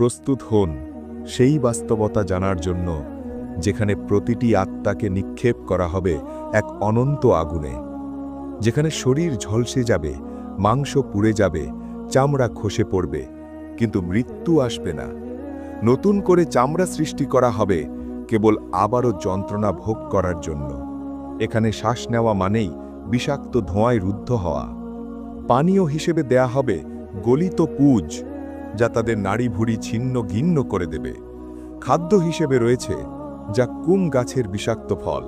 প্রস্তুত হন, সেই বাস্তবতা জানার জন্য, যেখানে প্রতিটি আত্মাকে নিক্ষেপ করা হবে এক অনন্ত আগুনে। যেখানে শরীর ঝলসে যাবে, মাংস পুড়ে যাবে, চামড়া খসে পড়বে, কিন্তু মৃত্যু আসবে না। নতুন করে চামড়া সৃষ্টি করা হবে, কেবল আবারও যন্ত্রণা ভোগ করার জন্য। এখানে শ্বাস নেওয়া মানেই বিষাক্ত ধোঁয়ায় রুদ্ধ হওয়া। পানীয় হিসেবে দেয়া হবে গলিত পুজ। যা তাদের নাড়ি ভুড়ি ছিন্ন ঘিন্ন করে দেবে। খাদ্য হিসেবে রয়েছে যা কুম গাছের বিষাক্ত ফল,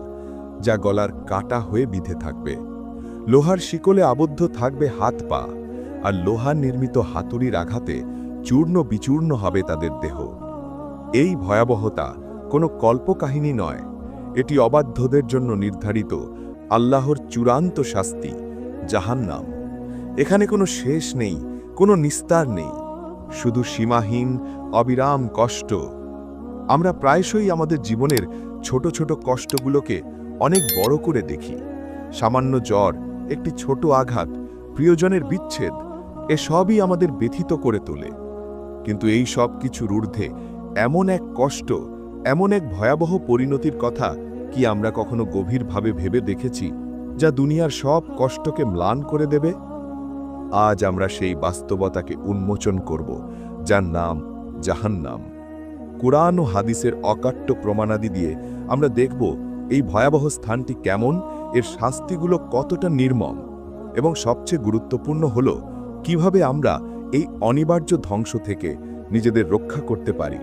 যা গলার কাটা হয়ে বিধে থাকবে। লোহার শিকলে আবদ্ধ থাকবে হাত পা, আর লোহার নির্মিত হাতুড়ির আঘাতে চূর্ণ বিচূর্ণ হবে তাদের দেহ। এই ভয়াবহতা কোনো কল্পকাহিনী নয়। এটি অবাধ্যদের জন্য নির্ধারিত আল্লাহর চূড়ান্ত শাস্তি, জাহান্নাম। এখানে কোনো শেষ নেই, কোনো নিস্তার নেই। শুধু সীমাহীন, অবিরাম কষ্ট। আমরা প্রায়শই আমাদের জীবনের ছোট ছোট কষ্টগুলোকে অনেক বড় করে দেখি। সামান্য জ্বর, একটি ছোট আঘাত, প্রিয়জনের বিচ্ছেদ এসবই আমাদের ব্যথিত করে তোলে। কিন্তু এই সব কিছুর ঊর্ধ্বে এমন এক কষ্ট, এমন এক ভয়াবহ পরিণতির কথা কি আমরা কখনো গভীরভাবে ভেবে দেখেছি, যা দুনিয়ার সব কষ্টকে ম্লান করে দেবে? আজ আমরা সেই বাস্তবতাকে উন্মোচন করব, যার নাম জাহান্নাম। কুরআন ও হাদিসের অকাট্য প্রমাণাদি দিয়ে আমরা দেখব এই ভয়াবহ স্থানটি কেমন, এর শাস্তিগুলো কতটা নির্মম, এবং সবচেয়ে গুরুত্বপূর্ণ হল কীভাবে আমরা এই অনিবার্য ধ্বংস থেকে নিজেদের রক্ষা করতে পারি।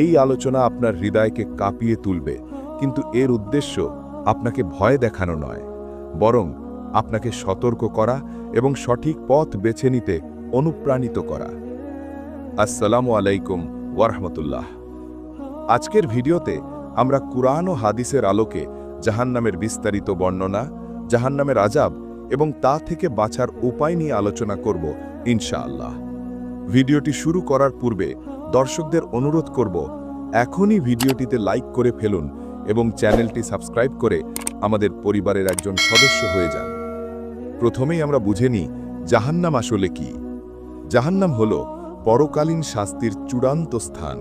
এই আলোচনা আপনার হৃদয়কে কাঁপিয়ে তুলবে, কিন্তু এর উদ্দেশ্য আপনাকে ভয় দেখানো নয়, বরং আপনাকে সতর্ক করা এবং সঠিক পথ বেছে নিতে অনুপ্রাণিত করা। আসসালামু আলাইকুম ওয়ারহমতুল্লাহ। আজকের ভিডিওতে আমরা কুরআন ও হাদিসের আলোকে জাহান্নামের বিস্তারিত বর্ণনা, জাহান্নামের আজাব এবং তা থেকে বাঁচার উপায় নিয়ে আলোচনা করব ইনশাআল্লাহ। ভিডিওটি শুরু করার পূর্বে দর্শকদের অনুরোধ করব, এখনই ভিডিওটিতে লাইক করে ফেলুন এবং চ্যানেলটি সাবস্ক্রাইব করে আমাদের পরিবারের একজন সদস্য হয়ে যান। প্রথমেই আমরা বুঝে নিই, জাহান্নাম আসলে কি। জাহান্নাম হল পরকালীন শাস্তির চূড়ান্ত স্থান।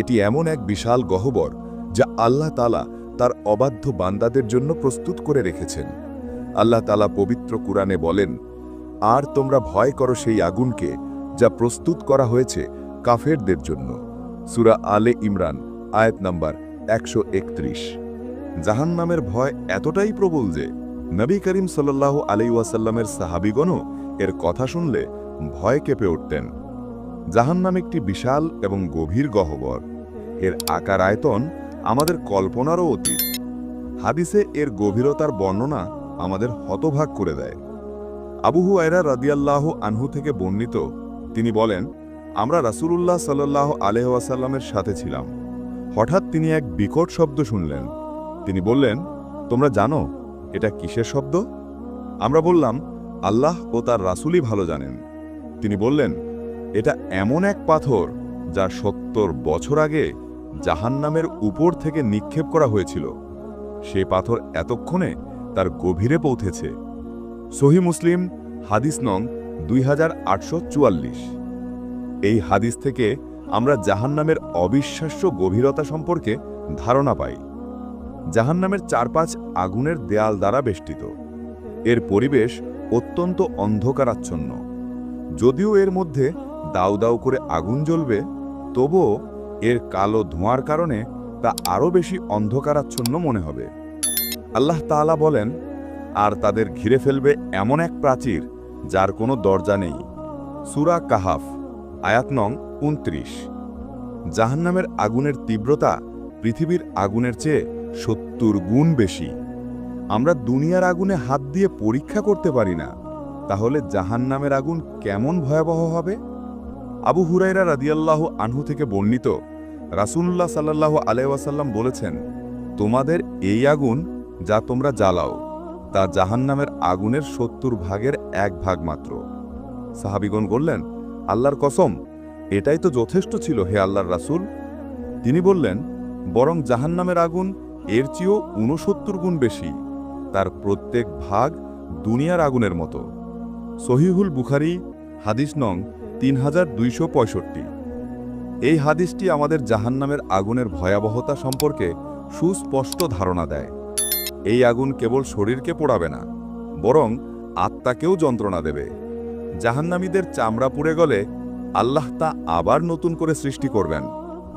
এটি এমন এক বিশাল গহ্বর যা আল্লাহ তালা তার অবাধ্য বান্দাদের জন্য প্রস্তুত করে রেখেছেন। আল্লাহ তালা পবিত্র কুরআনে বলেন, আর তোমরা ভয় করো সেই আগুনকে যা প্রস্তুত করা হয়েছে কাফেরদের জন্য। সুরা আলে ইমরান, আয়াত নাম্বার একশো একত্রিশ। জাহান্নামের ভয় এতটাই প্রবল যে নবী করিম সাল্লাহ ওয়াসাল্লামের সাহাবিগণও এর কথা শুনলে ভয় কেঁপে উঠতেন। জাহান্নাম একটি বিশাল এবং গভীর গহ্বর। এর আকার আয়তন আমাদের কল্পনারও অতীত। হাদিসে এর গভীরতার বর্ণনা আমাদের হতভাগ করে দেয়। আবুহু আয়রা রাদিয়াল্লাহ আনহু থেকে বর্ণিত, তিনি বলেন, আমরা রাসূলুল্লাহ সাল্লাহ আলহাসাল্লামের সাথে ছিলাম। হঠাৎ তিনি এক বিকট শব্দ শুনলেন। তিনি বললেন, তোমরা জানো এটা কিসের শব্দ? আমরা বললাম, আল্লাহ ও তার রাসুলই ভালো জানেন। তিনি বললেন, এটা এমন এক পাথর যা সত্তর বছর আগে জাহান্নামের উপর থেকে নিক্ষেপ করা হয়েছিল। সে পাথর এতক্ষণে তার গভীরে পৌঁছেছে। সহি মুসলিম, হাদিস নং দুই হাজার আটশো চুয়াল্লিশ। এই হাদিস থেকে আমরা জাহান্নামের অবিশ্বাস্য গভীরতা সম্পর্কে ধারণা পাই। জাহান্নামের চারপাঁচ আগুনের দেয়াল দ্বারা বেষ্টিত। এর পরিবেশ অত্যন্ত অন্ধকারাচ্ছন্ন। যদিও এর মধ্যে দাউ দাউ করে আগুন জ্বলবে, তবুও এর কালো ধোঁয়ার কারণে তা আরও বেশি অন্ধকারাচ্ছন্ন মনে হবে। আল্লাহ তাআলা বলেন, আর তাদের ঘিরে ফেলবে এমন এক প্রাচীর যার কোনো দরজা নেই। সুরা কাহাফ, আয়াত নং উনত্রিশ। জাহান্নামের আগুনের তীব্রতা পৃথিবীর আগুনের চেয়ে সত্তর গুণ বেশি। আমরা দুনিয়ার আগুনে হাত দিয়ে পরীক্ষা করতে পারি না। তাহলে জাহান্নামের আগুন কেমন ভয়াবহ হবে? আবু হুরাইরা রাদিয়াল্লাহ আনহু থেকে বর্ণিত রাসূলুল্লাহ সাল্লাহ আলাইসাল্লাম বলেছেন, তোমাদের এই আগুন যা তোমরা জ্বালাও, তা জাহান্নামের আগুনের সত্তর ভাগের এক ভাগ মাত্র। সাহাবিগণ বললেন, আল্লাহর কসম, এটাই তো যথেষ্ট ছিল হে আল্লাহর রাসুল। তিনি বললেন, বরং জাহান্নামের আগুন এর চেয়েও ঊনসত্তর গুণ বেশি, তার প্রত্যেক ভাগ দুনিয়ার আগুনের মতো। সহিহুল বুখারি, হাদিস নং তিন হাজার দুইশো পঁয়ষট্টি। এই হাদিসটি আমাদের জাহান্নামের আগুনের ভয়াবহতা সম্পর্কে সুস্পষ্ট ধারণা দেয়। এই আগুন কেবল শরীরকে পোড়াবে না, বরং আত্মাকেও যন্ত্রণা দেবে। জাহান্নামীদের চামড়া পুড়ে গলে আল্লাহ তা আবার নতুন করে সৃষ্টি করবেন,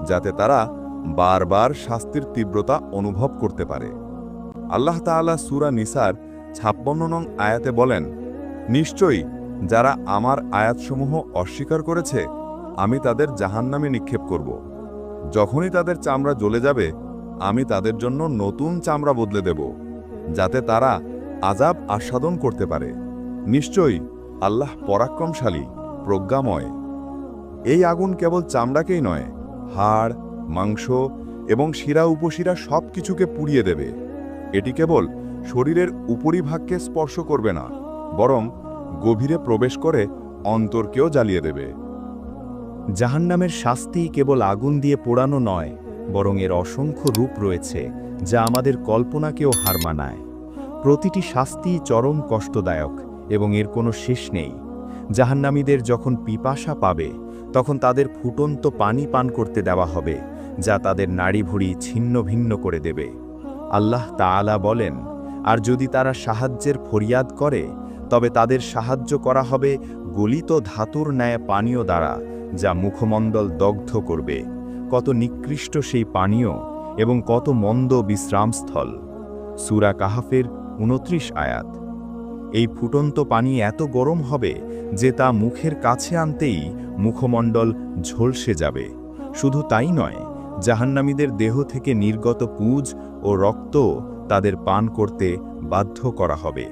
যাতে তারা বারবার শাস্তির তীব্রতা অনুভব করতে পারে। আল্লাহ তাআলা সূরা নিসার ছাপ্পান্ন নং আয়াতে বলেন, নিশ্চয়ই যারা আমার আয়াতসমূহ অস্বীকার করেছে, আমি তাদের জাহান্নামে নিক্ষেপ করব। যখনই তাদের চামড়া জ্বলে যাবে, আমি তাদের জন্য নতুন চামড়া বদলে দেব, যাতে তারা আজাব আস্বাদন করতে পারে। নিশ্চয়ই আল্লাহ পরাক্রমশালী, প্রজ্ঞাময়। এই আগুন কেবল চামড়াকেই নয়, হাড় মাংস এবং শিরা উপশিরা সব কিছুকে পুড়িয়ে দেবে। এটি কেবল শরীরের উপরিভাগকে স্পর্শ করবে না, বরং গভীরে প্রবেশ করে অন্তরকেও জ্বালিয়ে দেবে। জাহান্নামের শাস্তি কেবল আগুন দিয়ে পোড়ানো নয়, বরং এর অসংখ্য রূপ রয়েছে, যা আমাদের কল্পনাকেও হার মানায়। প্রতিটি শাস্তি চরম কষ্টদায়ক এবং এর কোনো শেষ নেই। জাহান্নামীদের যখন পিপাসা পাবে, তখন তাদের ফুটন্ত পানি পান করতে দেওয়া হবে, যা তাদের নাড়িভুড়ি ছিন্ন ভিন্ন করে দেবে। আল্লাহ তাআলা বলেন, আর যদি তারা সাহায্যের ফরিয়াদ করে, তবে তাদের সাহায্য করা হবে গলিত ধাতুর ন্যায় পানীয় দ্বারা, যা মুখমণ্ডল দগ্ধ করবে। কত নিকৃষ্ট সেই পানীয় এবং কত মন্দ বিশ্রামস্থল। সুরা কাহাফের উনত্রিশ আয়াত। এই ফুটন্ত পানি এত গরম হবে যে তা মুখের কাছে আনতেই মুখমণ্ডল ঝলসে যাবে। শুধু তাই নয়, জাহান্নামীদের দেহ থেকে নির্গত পুজ ও রক্ত তাদের পান করতে বাধ্য করা হবে।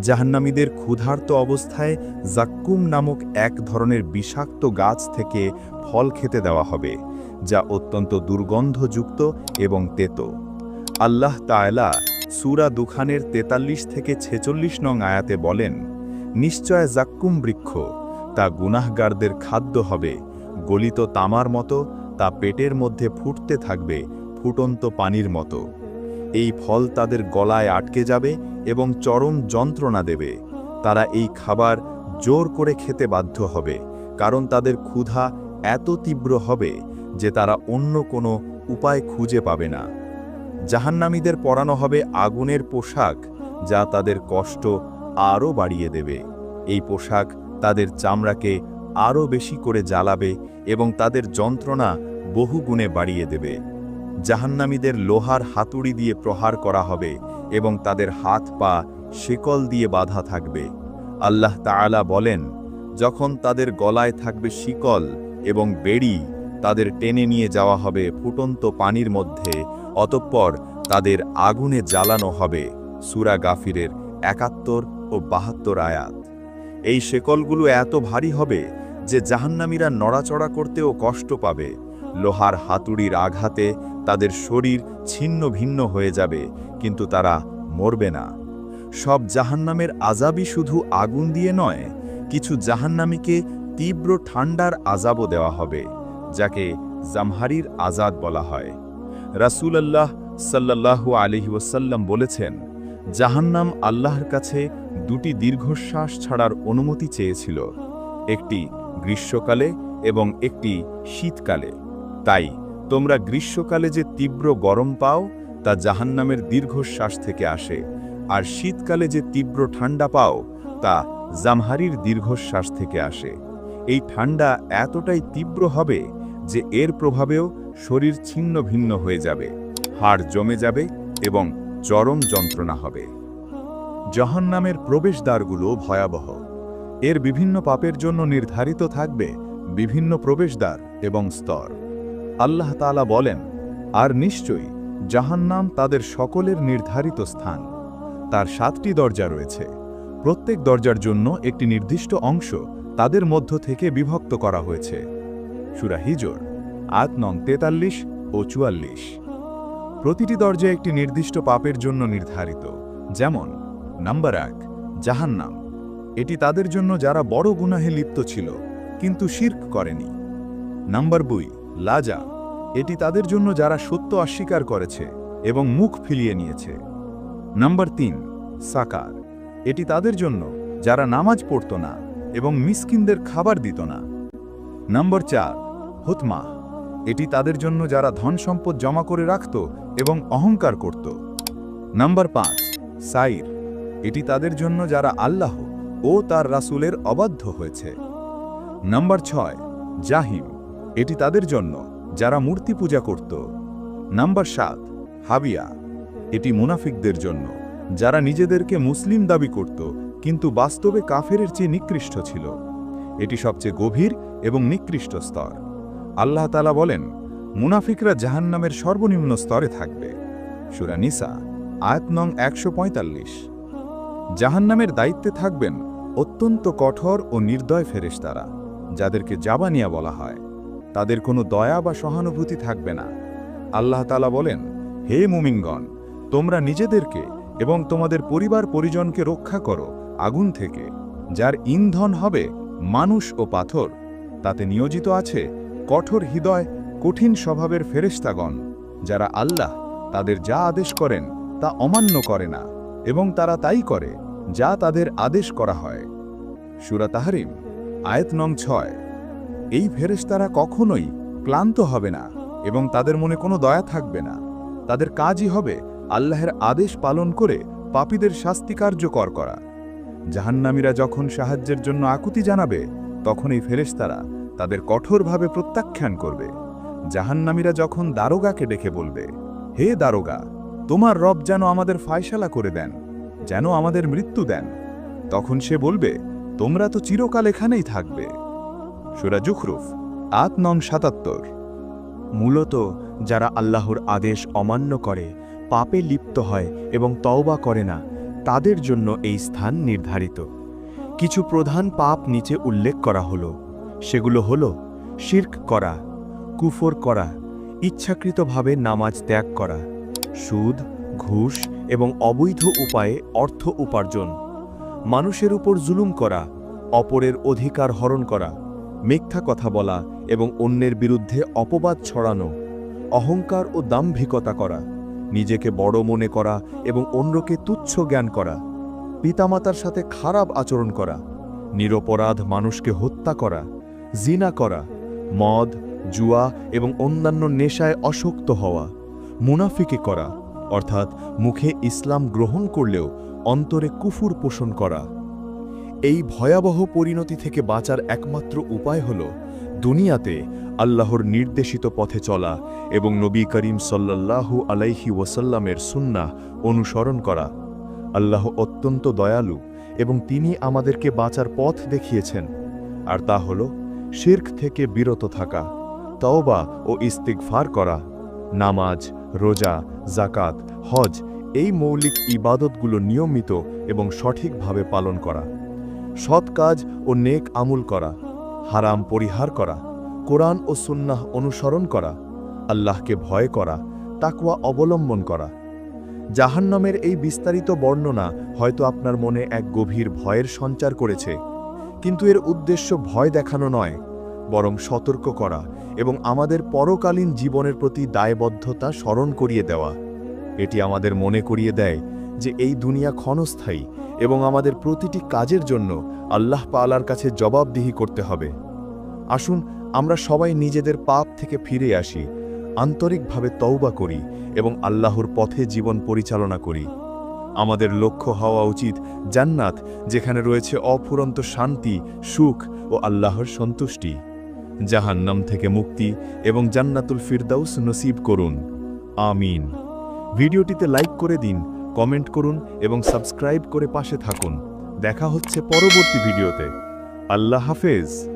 জাহান্নামীদের ক্ষুধার্ত অবস্থায় জাক্কুম নামক এক ধরনের বিষাক্ত গাছ থেকে ফল খেতে দেওয়া হবে, যা অত্যন্ত দুর্গন্ধযুক্ত এবং তেতো। আল্লাহ তায়লা সুরা দুখানের তেতাল্লিশ থেকে ছেচল্লিশ নং আয়াতে বলেন, নিশ্চয় জাক্কুম বৃক্ষ, তা গুনাহগারদের খাদ্য হবে। গলিত তামার মতো, তা পেটের মধ্যে ফুটতে থাকবে, ফুটন্ত পানির মতো। এই ফল তাদের গলায় আটকে যাবে এবং চরম যন্ত্রণা দেবে। তারা এই খাবার জোর করে খেতে বাধ্য হবে, কারণ তাদের ক্ষুধা এত তীব্র হবে যে তারা অন্য কোনো উপায় খুঁজে পাবে না। জাহান্নামীদের পরানো হবে আগুনের পোশাক যা তাদের কষ্ট আরও বাড়িয়ে দেবে। এই পোশাক তাদের চামড়াকে আরও বেশি করে জ্বালাবে এবং তাদের যন্ত্রণা বহু গুণে বাড়িয়ে দেবে। জাহান্নামীদের লোহার হাতুড়ি দিয়ে প্রহার করা হবে এবং তাদের হাত পা শেকল দিয়ে বাধা থাকবে। আল্লাহ তাআলা বলেন, যখন তাদের গলায় থাকবে শিকল এবং বেড়ি তাদের টেনে নিয়ে যাওয়া হবে ফুটন্ত পানির মধ্যে, অতঃপর তাদের আগুনে জ্বালানো হবে, সুরা গাফিরের একাত্তর ও বাহাত্তর আয়াত। এই শেকলগুলো এত ভারী হবে যে জাহান্নামীরা নড়াচড়া করতেও কষ্ট পাবে। লোহার হাতুড়ির আঘাতে তাদের শরীর ছিন্ন ভিন্ন হয়ে যাবে, কিন্তু তারা মরবে না। সব জাহান্নামের আজাবই শুধু আগুন দিয়ে নয়, কিছু জাহান্নামীকে তীব্র ঠান্ডার আজাবও দেওয়া হবে। যাকে জামহারির আজাদ বলা হয়। রাসূলুল্লাহ আলাইহি ওয়াসাল্লাম বলেছেন, জাহান্নাম আল্লাহর কাছে দুটি দীর্ঘশ্বাস ছাড়ার অনুমতি চেয়েছিল, একটি গ্রীষ্মকালে এবং একটি শীতকালে। তাই তোমরা গ্রীষ্মকালে যে তীব্র গরম পাও, তা জাহান্নামের দীর্ঘশ্বাস থেকে আসে, আর শীতকালে যে তীব্র ঠান্ডা পাও, তা জামহারির দীর্ঘশ্বাস থেকে আসে। এই ঠান্ডা এতটাই তীব্র হবে যে এর প্রভাবেও শরীর ছিন্ন ভিন্ন হয়ে যাবে, হাড় জমে যাবে এবং চরম যন্ত্রণা হবে। জাহান্নামের প্রবেশদ্বারগুলো ভয়াবহ। এর বিভিন্ন পাপের জন্য নির্ধারিত থাকবে বিভিন্ন প্রবেশদ্বার এবং স্তর। আল্লাহ তাআলা বলেন, আর নিশ্চয়ই জাহান্নাম তাদের সকলের নির্ধারিত স্থান। তার সাতটি দরজা রয়েছে। প্রত্যেক দরজার জন্য একটি নির্দিষ্ট অংশ তাদের মধ্য থেকে বিভক্ত করা হয়েছে। সুরা হিজর আট নং তেতাল্লিশ ও চুয়াল্লিশ। প্রতিটি দরজা একটি নির্দিষ্ট পাপের জন্য নির্ধারিত, যেমন, নাম্বার এক, জাহান্নাম। এটি তাদের জন্য যারা বড় গুনাহে লিপ্ত ছিল, কিন্তু শির্ক করেনি। নাম্বার দুই, লাজা। এটি তাদের জন্য যারা সত্য অস্বীকার করেছে এবং মুখ ফিলিয়ে নিয়েছে। নাম্বার তিন, সাকার। এটি তাদের জন্য যারা নামাজ পড়ত না এবং মিসকিনদের খাবার দিত না। নম্বর চার, হুতমা। এটি তাদের জন্য যারা ধন সম্পদ জমা করে রাখত এবং অহংকার করত। নম্বর পাঁচ, সাইর। এটি তাদের জন্য যারা আল্লাহ ও তার রাসূলের অবাধ্য হয়েছে। নম্বর ছয়, জাহিম। এটি তাদের জন্য যারা মূর্তি পূজা করত। নাম্বার সাত, হাবিয়া। এটি মুনাফিকদের জন্য যারা নিজেদেরকে মুসলিম দাবি করত, কিন্তু বাস্তবে কাফেরের চেয়ে নিকৃষ্ট ছিল। এটি সবচেয়ে গভীর এবং নিকৃষ্ট স্তর। আল্লাহ তালা বলেন, মুনাফিকরা জাহান্নামের সর্বনিম্ন স্তরে থাকবে। সুরা নিসা, আয়াত নং একশো পঁয়তাল্লিশ। জাহান্নামের দায়িত্বে থাকবেন অত্যন্ত কঠোর ও নির্দয় ফেরেশতারা, যাদেরকে জাবানিয়া বলা হয়। তাদের কোনো দয়া বা সহানুভূতি থাকবে না। আল্লাহ তালা বলেন, হে মুমিনগণ, তোমরা নিজেদেরকে এবং তোমাদের পরিবার পরিজনকে রক্ষা করো আগুন থেকে, যার ইন্ধন হবে মানুষ ও পাথর, তাতে নিয়োজিত আছে কঠোর হৃদয়, কঠিন স্বভাবের ফেরেশতাগণ, যারা আল্লাহ তাদের যা আদেশ করেন তা অমান্য করে না এবং তারা তাই করে যা তাদের আদেশ করা হয়। সুরা তাহরিম, আয়াত নং ছয়। এই ফেরেশতারা কখনোই ক্লান্ত হবে না এবং তাদের মনে কোনো দয়া থাকবে না। তাদের কাজই হবে আল্লাহের আদেশ পালন করে পাপীদের শাস্তি কার্যকর করা। জাহান্নামীরা যখন সাহায্যের জন্য আকুতি জানাবে তখন এই ফেরেশতারা তাদের কঠোরভাবে প্রত্যাখ্যান করবে। জাহান্নামীরা যখন দারোগাকে ডেকে বলবে, হে দারোগা, তোমার রব যেন আমাদের ফায়সালা করে দেন, যেন আমাদের মৃত্যু দেন। তখন সে বলবে, তোমরা তো চিরকাল এখানেই থাকবে। সুরা জুখরুফ আত নং সাতাত্তর। মূলত যারা আল্লাহর আদেশ অমান্য করে, পাপে লিপ্ত হয় এবং তওবা করে না তাদের জন্য এই স্থান নির্ধারিত। কিছু প্রধান পাপ নিচে উল্লেখ করা হলো। সেগুলো হলো শির্ক করা, কুফর করা, ইচ্ছাকৃতভাবে নামাজ ত্যাগ করা, সুদ, ঘুষ এবং অবৈধ উপায়ে অর্থ উপার্জন, মানুষের উপর জুলুম করা, অপরের অধিকার হরণ করা, মিথ্যা কথা বলা এবং অন্যের বিরুদ্ধে অপবাদ ছড়ানো, অহংকার ও দাম্ভিকতা করা। নিজেকে বড় মনে করা এবং অন্যকে তুচ্ছ জ্ঞান করা, পিতামাতার সাথে খারাপ আচরণ করা, নিরপরাধ মানুষকে হত্যা করা, জিনা করা, মদ, জুয়া এবং অন্যান্য নেশায় অশক্ত হওয়া, মুনাফিকে করা, অর্থাৎ মুখে ইসলাম গ্রহণ করলেও অন্তরে কুফুর পোষণ করা। এই ভয়াবহ পরিণতি থেকে বাঁচার একমাত্র উপায় হল দুনিয়াতে আল্লাহর নির্দেশিত পথে চলা এবং নবী করিম সাল্লাল্লাহু আলাইহি ওয়াসাল্লামের সুন্নাহ অনুসরণ করা। আল্লাহ অত্যন্ত দয়ালু এবং তিনি আমাদেরকে বাঁচার পথ দেখিয়েছেন। আর তা হল শির্ক থেকে বিরত থাকা, তওবা ও ইস্তিগফার করা, নামাজ, রোজা জাকাত হজ এই মৌলিক ইবাদতগুলো নিয়মিত এবং সঠিকভাবে পালন করা। সৎ কাজ ও নেক আমুল করা, হারাম পরিহার করা কোরআন ও সুন্নাহ অনুসরণ করা, আল্লাহকে ভয় করা, তাকওয়া অবলম্বন করা। জাহান্নামের এই বিস্তারিত বর্ণনা হয়তো আপনার মনে এক গভীর ভয়ের সঞ্চার করেছে, কিন্তু এর উদ্দেশ্য ভয় দেখানো নয়, বরং সতর্ক করা এবং আমাদের পরকালীন জীবনের প্রতি দায়বদ্ধতা স্মরণ করিয়ে দেওয়া। এটি আমাদের মনে করিয়ে দেয় যে এই দুনিয়া ক্ষণস্থায়ী এবং আমাদের প্রতিটি কাজের জন্য আল্লাহ পালার কাছে জবাবদিহি করতে হবে। আসুন আমরা সবাই নিজেদের পাপ থেকে ফিরে আসি, আন্তরিকভাবে তওবা করি এবং আল্লাহর পথে জীবন পরিচালনা করি। আমাদের লক্ষ্য হওয়া উচিত জান্নাত, যেখানে রয়েছে অফুরন্ত শান্তি, সুখ ও আল্লাহর সন্তুষ্টি। জাহান্নাম থেকে মুক্তি এবং জান্নাতুল ফিরদাউস নসিব করুন। আমিন। ভিডিওটিতে লাইক করে দিন, কমেন্ট করুন এবং সাবস্ক্রাইব করে পাশে থাকুন। দেখা হচ্ছে পরবর্তী ভিডিওতে। আল্লাহ হাফেজ।